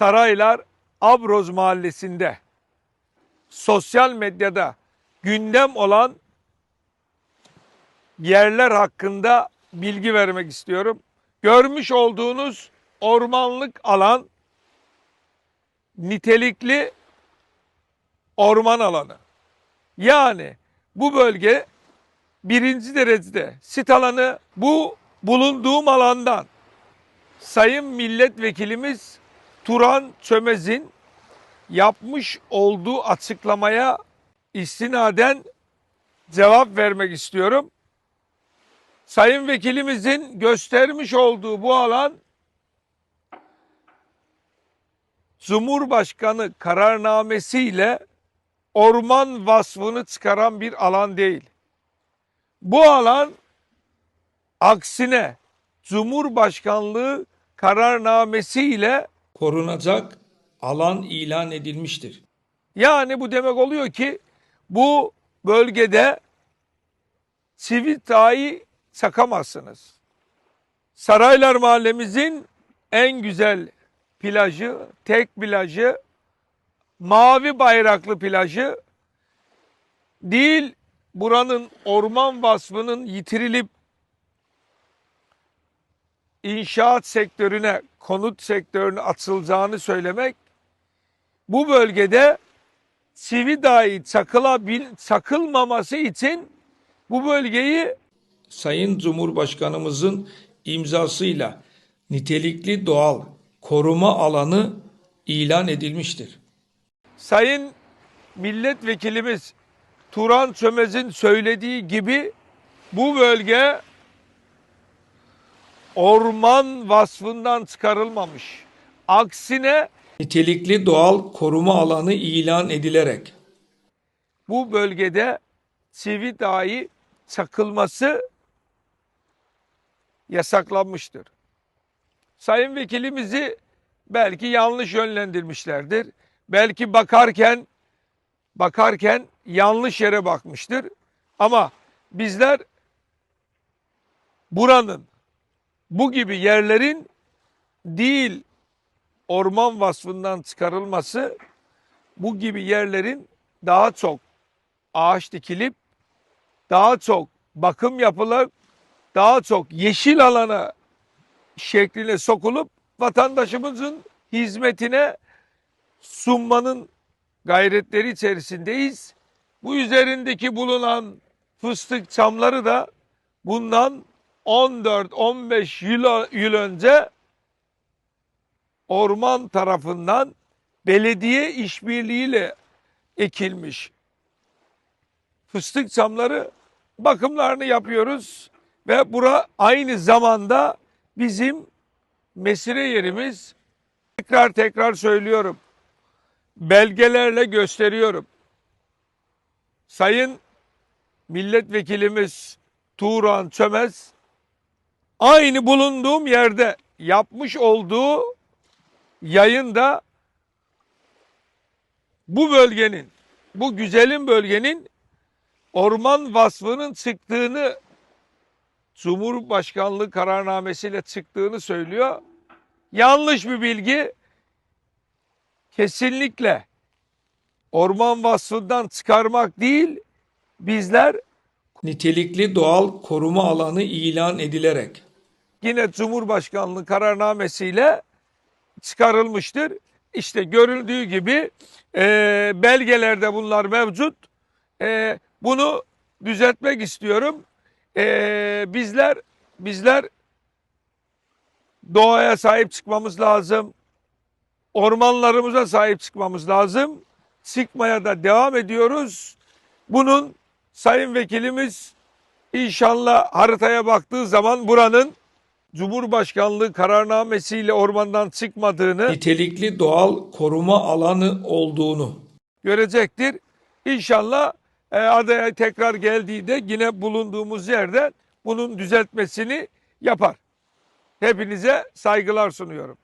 Saraylar Abroz Mahallesi'nde sosyal medyada gündem olan yerler hakkında bilgi vermek istiyorum. Görmüş olduğunuz ormanlık alan nitelikli orman alanı. Yani bu bölge birinci derecede sit alanı bu bulunduğum alandan Sayın Milletvekilimiz Turan Çömez'in yapmış olduğu açıklamaya istinaden cevap vermek istiyorum. Sayın Vekilimizin göstermiş olduğu bu alan Cumhurbaşkanı kararnamesiyle orman vasfını çıkaran bir alan değil. Bu alan aksine Cumhurbaşkanlığı kararnamesiyle korunacak alan ilan edilmiştir. yani bu demek oluyor ki bu bölgede sivil dahi çakamazsınız. Saraylar Mahallemizin en güzel plajı, tek plajı, mavi bayraklı plajı değil buranın orman vasfının yitirilip inşaat sektörüne, konut sektörüne atılacağını söylemek bu bölgede çivi dahi çakılabil, çakılmaması için bu bölgeyi Sayın Cumhurbaşkanımızın imzasıyla nitelikli doğal koruma alanı ilan edilmiştir. Sayın Milletvekilimiz Turan Çömez'in söylediği gibi bu bölge orman vasfından çıkarılmamış. Aksine Nitelikli doğal koruma alanı ilan edilerek bu bölgede çivi dahi çakılması yasaklanmıştır. Sayın vekilimizi belki yanlış yönlendirmişlerdir. Belki bakarken bakarken yanlış yere bakmıştır. Ama bizler buranın bu gibi yerlerin değil orman vasfından çıkarılması bu gibi yerlerin daha çok ağaç dikilip daha çok bakım yapılıp daha çok yeşil alana şekline sokulup vatandaşımızın hizmetine sunmanın gayretleri içerisindeyiz. Bu üzerindeki bulunan fıstık çamları da bundan 14-15 yıl, yıl önce orman tarafından belediye işbirliğiyle ekilmiş. Fıstık çamları bakımlarını yapıyoruz ve bura aynı zamanda bizim mesire yerimiz. Tekrar tekrar söylüyorum. Belgelerle gösteriyorum. Sayın milletvekilimiz Turan Çömez aynı bulunduğum yerde yapmış olduğu yayında bu bölgenin, bu güzelim bölgenin orman vasfının çıktığını Cumhurbaşkanlığı kararnamesiyle çıktığını söylüyor. Yanlış bir bilgi. Kesinlikle orman vasfından çıkarmak değil, bizler nitelikli doğal koruma alanı ilan edilerek yine Cumhurbaşkanlığı kararnamesiyle çıkarılmıştır. İşte görüldüğü gibi e, belgelerde bunlar mevcut. E, bunu düzeltmek istiyorum. E, bizler bizler doğaya sahip çıkmamız lazım. Ormanlarımıza sahip çıkmamız lazım. Çıkmaya da devam ediyoruz. Bunun Sayın Vekilimiz inşallah haritaya baktığı zaman buranın Cumhurbaşkanlığı kararnamesiyle ormandan çıkmadığını nitelikli doğal koruma alanı olduğunu görecektir. İnşallah e, adaya tekrar geldiğinde yine bulunduğumuz yerde bunun düzeltmesini yapar. Hepinize saygılar sunuyorum.